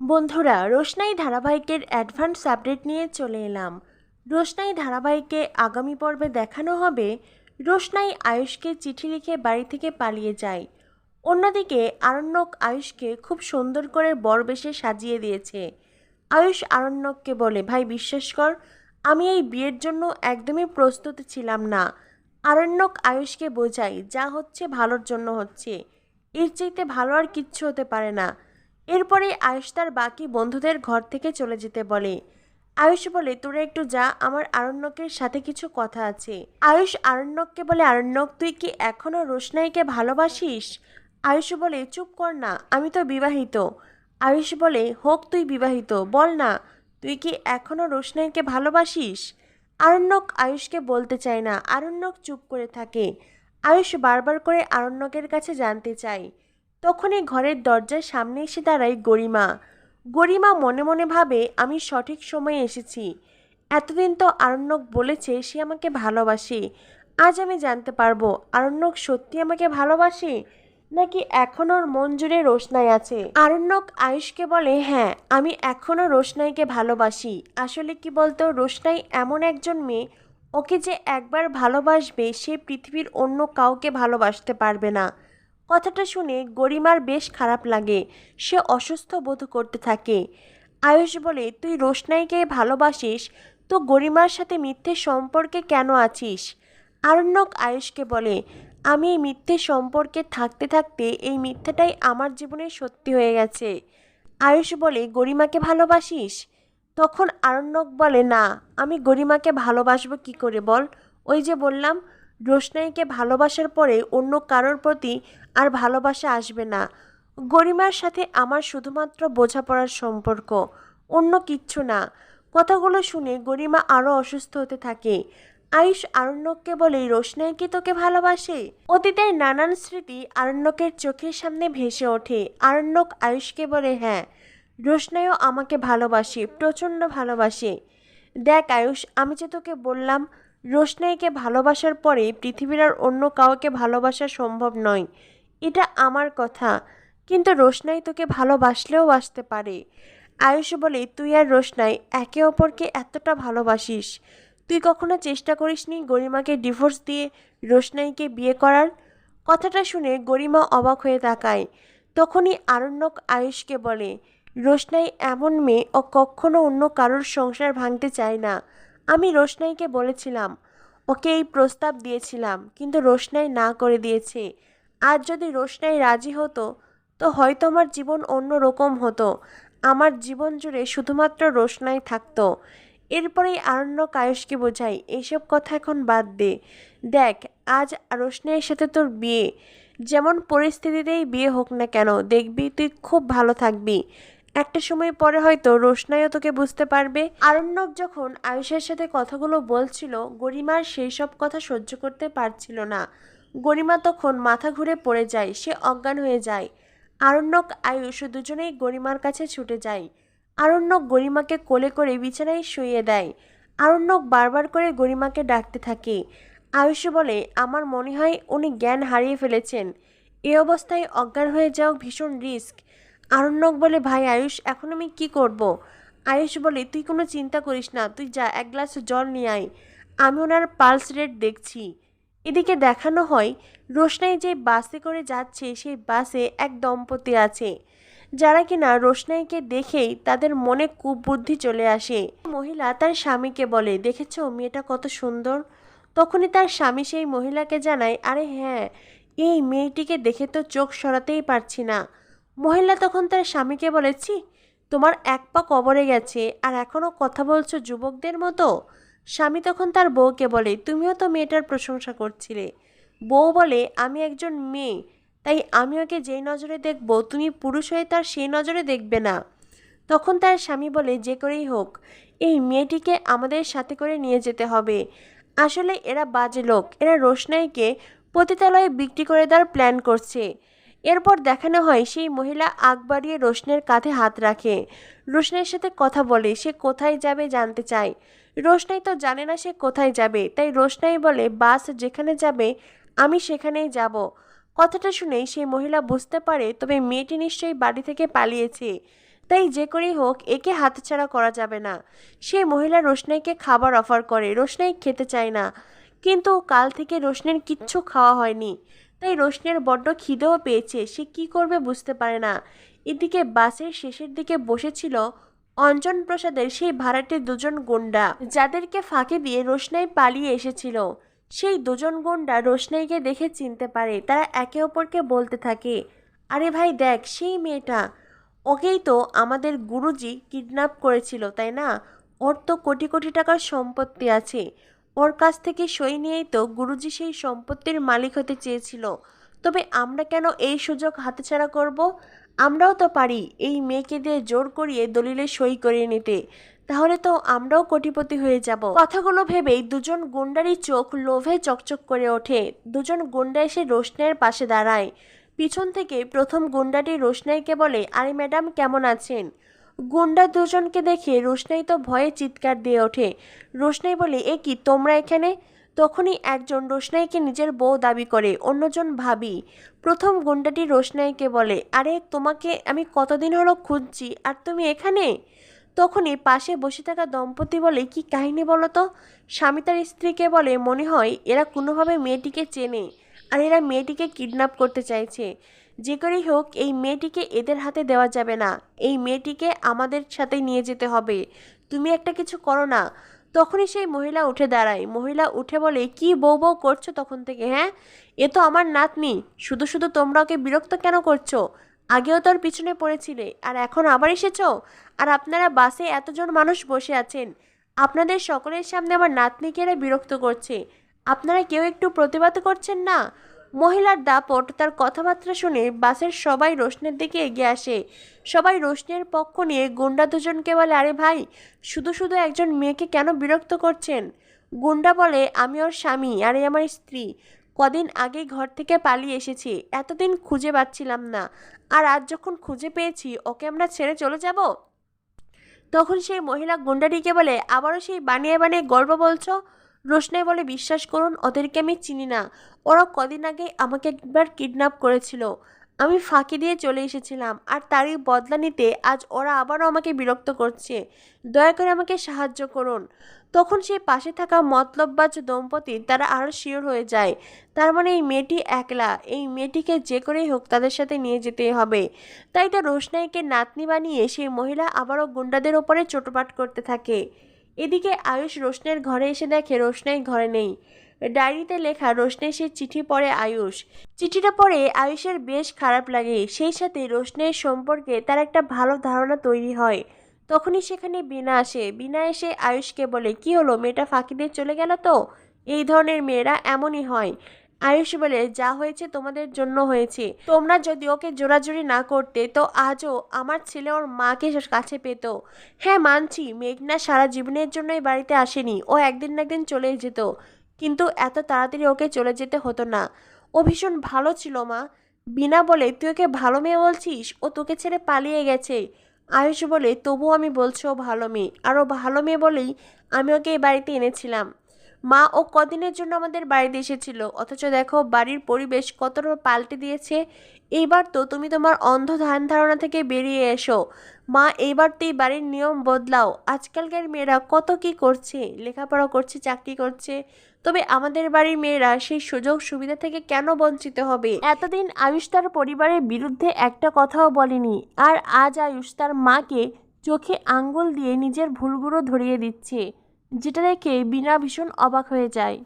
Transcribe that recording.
বন্ধুরা, রোশনাই ধারাবাহিকের advance update নিয়ে চলে এলাম। রোশনাই ধারাবাহিকে আগামী পর্বে দেখানো হবে। রোশনাই আয়ুষকে চিঠি লিখে বাড়ি থেকে পালিয়ে যায়। অন্যদিকে, আরণ্যক আয়ুষকে খুব সুন্দর করে বরবেশে সাজিয়ে দিয়েছে। আয়ুষ আরণ্যককে বলে, ভাই, বিশ্বাস কর, আমি এই বিয়ের জন্য একদমই প্রস্তুত ছিলাম না। আরণ্যক আয়ুষকে বোঝাই, যা হচ্ছে ভালোর জন্য হচ্ছে। এর চাইতে ভালো আর কিচ্ছু হতে পারে না। এরপরে আয়ুষ তার বাকি বন্ধুদের ঘর থেকে চলে যেতে বলে। আয়ুষ বলে, তোরা একটু যা, আমার আরণ্যকের সাথে কিছু কথা আছে। আয়ুষ, আরণ্যককে বলে, আরণ্যক, তুই কি এখনও রোশনাইকে ভালোবাসিস? আয়ুষ বলে, চুপ কর না, আমি তো বিবাহিত। আয়ুষ বলে, হোক, তুই বিবাহিত, বল না, তুই কি এখনও রোশনাইকে ভালোবাসিস? আরণ্যক আয়ুষকে বলতে চায় না, আরণ্যক চুপ করে থাকে। আয়ুষ বারবার করে আরণ্যকের কাছে জানতে চায়। তখনই ঘরের দরজার সামনে এসে দাঁড়ায় গরিমা। গরিমা মনে মনে ভাবে, আমি সঠিক সময়ে এসেছি। এতদিন তো আরণ্যক বলেছে, সে আমাকে ভালোবাসে। আজ আমি জানতে পারব, আরণ্যক সত্যি আমাকে ভালোবাসে? নাকি এখনও ওর মন জুড়ে রোশনাই আছে? আরণ্যক আয়ুষকে বলে হ্যাঁ আমি এখনও রোশনাইকে ভালোবাসি। আসলে কি বলতো, রোশনাই এমন একজন মেয়ে, ওকে যে একবার ভালোবাসবে, সে পৃথিবীর অন্য কাউকে ভালোবাসতে পারবে না। কথাটা শুনে গরিমার বেশ খারাপ লাগে। সে অসুস্থ বোধ করতে থাকে। আয়ুষ বলে, তুই রোশনাইকে ভালোবাসিস, তো গরিমার সাথে মিথ্যে সম্পর্কে কেন আছিস? আরণ্যক আয়ুষকে বলে, আমি এই মিথ্যে সম্পর্কে থাকতে থাকতে এই মিথ্যাটাই আমার জীবনে সত্যি হয়ে গেছে। আয়ুষ বলে, গরিমাকে ভালোবাসিস? তখন আরণ্যক বলে, না, আমি গরিমাকে ভালোবাসবো কি করে বল? ওই যে বললাম রোশনাইকে ভালোবাসার পরে অন্য কারোর প্রতি আর ভালোবাসা আসবে না। গরিমার সাথে আমার শুধুমাত্র বোঝাপড়ার সম্পর্ক, অন্য কিচ্ছু না। কথাগুলো শুনে গরিমা আরও অসুস্থ হতে থাকে। আয়ুষ আরণ্যককে বলে, রোশনাই কি তোকে ভালোবাসে? অতীতের নানান স্মৃতি আরণ্যকের চোখের সামনে ভেসে ওঠে। আরণ্যক আয়ুষকে বলে হ্যাঁ রোশনাইও আমাকে ভালোবাসে, প্রচণ্ড ভালোবাসে। দেখ আয়ুষ, আমি যে তোকে বললাম রোশনাইকে ভালোবাসার পরে পৃথিবীর আর অন্য কাউকে ভালোবাসা সম্ভব নয়। এটা আমার কথা। কিন্তু রোশনাই তোকে ভালোবাসলেও বাসতে পারে। আয়ুষ বলে, তুই আর রোশনাই একে অপরকে এতটা ভালোবাসিস। তুই কখনো চেষ্টা করিসনি গরিমাকে ডিভোর্স দিয়ে রোশনাইকে বিয়ে করার? কথাটা শুনে গরিমা অবাক হয়ে তাকায়। তখনই আরণ্যক আয়ুষকে বলে, রোশনাই এমন মেয়ে ও কখনো অন্য কারোর সংসার ভাঙতে চায় না। আমি রোশনাইকে বলেছিলাম, ওকে এই প্রস্তাব দিয়েছিলাম, কিন্তু রোশনাই না করে দিয়েছে। আজ যদি রোশনাই রাজি হতো, তো হয়তো আমার জীবন অন্য রকম হতো। আমার জীবন জুড়ে শুধুমাত্র রোশনাই থাকতো। এরপরেই আরণ্য আয়ুষকে বোঝাই এইসব কথা এখন বাদ দে। দেখ, আজ রোশনাইয়ের সাথে তোর বিয়ে। যেমন পরিস্থিতিতেই বিয়ে হোক না কেন, দেখবি তুই খুব ভালো থাকবি। একটা সময় পরে হয়তো রোশনাইও তোকে বুঝতে পারবে। আরণ্যক যখন আয়ুষের সাথে কথাগুলো বলছিল, গরিমার সেই সব কথা সহ্য করতে পারছিল না। গরিমা তখন মাথা ঘুরে পড়ে যায়, সে অজ্ঞান হয়ে যায়। আরণ্যক, আয়ুষ দুজনেই গরিমার কাছে ছুটে যায়। আরণ্যক গরিমাকে কোলে করে বিছানায় শুইয়ে দেয়। আরণ্যক বারবার করে গরিমাকে ডাকতে থাকে। আয়ুষ বলে, আমার মনে হয় উনি জ্ঞান হারিয়ে ফেলেছেন। এ অবস্থায় অজ্ঞান হয়ে যাওয়া ভীষণ রিস্ক। আরণ্যক বলে, ভাই আয়ুষ, এখন আমি কি করব। আয়ুষ বলে, তুই কোনো চিন্তা করিস না, তুই যা, এক গ্লাস জল নিয়ে আয়। আমি ওনার পালস রেট দেখছি। এদিকে দেখানো হয়, রোশনাই যে বাসে করে যাচ্ছে, সেই বাসে এক দম্পতি আছে। যারা কিনা রোশনাইকে দেখেই তাদের মনে কুবুদ্ধি চলে আসে। মহিলা তার স্বামীকে বলে, দেখেছ মেয়েটা কত সুন্দর? তখনই তার স্বামী সেই মহিলাকে জানায়, আরে হ্যাঁ এই মেয়েটিকে দেখে তো চোখ সরাতেই পারছি না। মহিলা তখন তার স্বামীকে বলেছি তোমার এক পা কবরে গেছে আর এখনও কথা বলছো যুবকদের মতো? স্বামী তখন তার বউকে বলে, তুমিও তো মেয়েটার প্রশংসা করছিলে। বউ বলে, আমি একজন মেয়ে, তাই আমি ওকে যেই নজরে দেখব, তুমি পুরুষ হয়ে তার সেই নজরে দেখবে না। তখন তার স্বামী বলে, যে করেই হোক, এই মেয়েটিকে আমাদের সাথে করে নিয়ে যেতে হবে। আসলে এরা বাজে লোক, এরা রোশনাইকে পতিতালয়ে বিক্রি করে দেওয়ার প্ল্যান করছে। এরপর দেখানো হয়, সেই মহিলা আগ বাড়িয়ে রোশনের কাঁধে হাত রাখে। রোশনের সাথে কথা বলে, সে কোথায় যাবে জানতে চায়। রোশনাই তো জানে না সে কোথায় যাবে, তাই রোশনাই বলে, বাস যেখানে যাবে, আমি সেখানেই যাব। কথাটা শুনেই সেই মহিলা বুঝতে পারে, তবে মেয়েটি নিশ্চয়ই বাড়ি থেকে পালিয়েছে। তাই যে করেই হোক, একে হাতছাড়া করা যাবে না। সেই মহিলা রোশনাইকে খাবার অফার করে, রোশনাই খেতে চায় না। কিন্তু কাল থেকে রোশনের কিচ্ছু খাওয়া হয়নি। তাই রোশনের বড্ড খিদেও পেয়েছে, সে কি করবে বুঝতে পারে না। এদিকে বাসের শেষের দিকে বসেছিল অঞ্জন প্রসাদের সেই ভাড়াটে দুজন গুন্ডা, যাদেরকে ফাঁকে দিয়ে রোশনাই পালিয়ে এসেছিল। সেই দুজন গুন্ডা রোশনাইকে দেখে চিনতে পারে, তারা একে অপরকে বলতে থাকে, আরে ভাই দেখ, সেই মেয়েটা, ওকেই তো আমাদের গুরুজি কিডন্যাপ করেছিল, তাই না? ওর তো কোটি কোটি টাকার সম্পত্তি আছে। ওর কাছ থেকে সই নিয়েই তো গুরুজি সেই সম্পত্তির মালিক হতে চেয়েছিল। তবে আমরা কেন এই সুযোগ হাতছাড়া করব? আমরাও তো পারি এই মেয়েকে দিয়ে জোর করিয়ে দলিলে সই করিয়ে নিতে। তাহলে তো আমরাও কোটিপতি হয়ে যাব। কথাগুলো ভেবেই দুজন গুন্ডারই চোখ লোভে চকচক করে ওঠে। দুজন গুন্ডা এসে রোশনাইয়ের পাশে দাঁড়ায়। পিছন থেকে প্রথম গুন্ডাটি রোশনাইকে বলে, আরে ম্যাডাম, কেমন আছেন? গুন্ডা দুজনকে দেখে রোশনাই তো ভয়ে চিৎকার দিয়ে ওঠে। রোশনাই বলে, এ কি, তোমরা এখানে? তখনই একজন রোশনাইকে নিজের বউ দাবি করে, অন্যজন ভাবি। প্রথম গুন্ডাটি রোশনাইকে বলে, আরে, তোমাকে আমি কতদিন হলো খুঁজছি, আর তুমি এখানে? তখনই পাশে বসে থাকা দম্পতি বলে, কি কাহিনী বলো তো? স্বামী তার স্ত্রীকে বলে, মনে হয় এরা কোনোভাবে মেয়েটিকে চেনে, আর এরা মেয়েটিকে কিডন্যাপ করতে চাইছে। যে করেই হোক, এই মেয়েটিকে এদের হাতে দেওয়া যাবে না। এই মেয়েটিকে আমাদের সাথে নিয়ে যেতে হবে। তুমি একটা কিছু করো না। তখনই সেই মহিলা উঠে দাঁড়ায়। মহিলা উঠে বলে, কি বউ বউ করছ তখন থেকে হ্যাঁ? এ তো আমার নাতনি। শুধু শুধু তোমরা ওকে বিরক্ত কেন করছ? আগেও তোর পিছনে পড়েছিলে, আর এখন আবার এসেছ? আর আপনারা বাসে এতজন মানুষ বসে আছেন। আপনাদের সকলের সামনে আমার নাতনিকে এরা বিরক্ত করছে। আপনারা কেউ একটু প্রতিবাদ করছেন না? মহিলার দাপট, তার কথাবার্তা শুনে বাসের সবাই রোশনের দিকে এগিয়ে আসে। সবাই রোশনের পক্ষ নিয়ে গুন্ডা দুজনকে বলে, আরে ভাই, শুধু শুধু একজন মেয়েকে কেন বিরক্ত করছেন? গুন্ডা বলে, আমি ওর স্বামী, আরে আমার স্ত্রী। কদিন আগে ঘর থেকে পালিয়ে এসেছি, এতদিন খুঁজে পাচ্ছিলাম না। আর আজ যখন খুঁজে পেয়েছি, ওকে আমরা ছেড়ে চলে যাব? তখন সেই মহিলা গুন্ডাটিকে বলে, আবারও সেই বানিয়ে বানিয়ে গল্প বলছো? রোশনাই বলে, বিশ্বাস করুন, ওদেরকে আমি চিনি না। ওরা কদিন আগে আমাকে একবার কিডন্যাপ করেছিল। আমি ফাঁকি দিয়ে চলে এসেছিলাম, আর তারই বদলা নিতে আজ ওরা আবারও আমাকে বিরক্ত করছে। দয়া করে আমাকে সাহায্য করুন। তখন সেই পাশে থাকা মতলববাজ দম্পতি তারা আরও শিওর হয়ে যায়। তার মানে এই মেয়েটি একলা, এই মেয়েটিকে যে করেই হোক তাদের সাথে নিয়ে যেতেই হবে। তাই তো রোশনাইকে নাতনি বানিয়ে সেই মহিলা আবারও গুন্ডাদের ওপরে চোটপাট করতে থাকে। এদিকে আয়ুষ রোশনের ঘরে এসে দেখে রোশনাই ঘরে নেই। ডায়েরিতে লেখা, রোশনের সে চিঠি পড়ে আয়ুষ। চিঠিটা পড়ে আয়ুষের বেশ খারাপ লাগে। সেই সাথে রোশনের সম্পর্কে তার একটা ভালো ধারণা তৈরি হয়। তখনই সেখানে বিনা আসে। বিনা এসে আয়ুষকে বলে, কি হলো? মেয়েটা ফাঁকি দিয়ে চলে গেল তো? এই ধরনের মেয়েরা এমনই হয়। আয়ুষ বলে, যা হয়েছে তোমাদের জন্য হয়েছে। তোমরা যদি ওকে জোরাজুরি না করতে, তো আজও আমার ছেলে ওর মাকে কাছে পেত। হ্যাঁ মানছি, মেঘনা সারা জীবনের জন্যই বাড়িতে আসেনি। ও একদিন না একদিন চলে যেত। কিন্তু এত তাড়াতাড়ি ওকে চলে যেতে হতো না। ও ভীষণ ভালো ছিল, মা। বিনা বলে, তুই ওকে ভালো মেয়ে বলছিস? ও তোকে ছেড়ে পালিয়ে গেছে। আয়ুষ বলে, তবুও আমি বলছি ও ভালো মেয়ে। আর ও ভালো মেয়ে বলেই আমি ওকে এই বাড়িতে এনেছিলাম। মা ও কদিনের জন্য আমাদের বাড়িতে এসেছিল। অথচ দেখো, বাড়ির পরিবেশ কতটা পাল্টে দিয়েছে। এইবার তো তুমি তোমার অন্ধ ধ্যান ধারণা থেকে বেরিয়ে এসো। মা, এইবার তো বাড়ির নিয়ম বদলাও। আজকালকার মেয়েরা কত কি করছে? লেখাপড়া করছে, চাকরি করছে। তবে আমাদের বাড়ির মেয়েরা সেই সুযোগ সুবিধা থেকে কেন বঞ্চিত হবে? এতদিন আয়ুষ তার পরিবারের বিরুদ্ধে একটা কথাও বলেনি। আর আজ আয়ুষ তার মাকে চোখে আঙ্গুল দিয়ে নিজের ভুলগুলো ধরিয়ে দিচ্ছে। যেটা দেখে বিনা ভীষণ অবাক হয়ে যায়।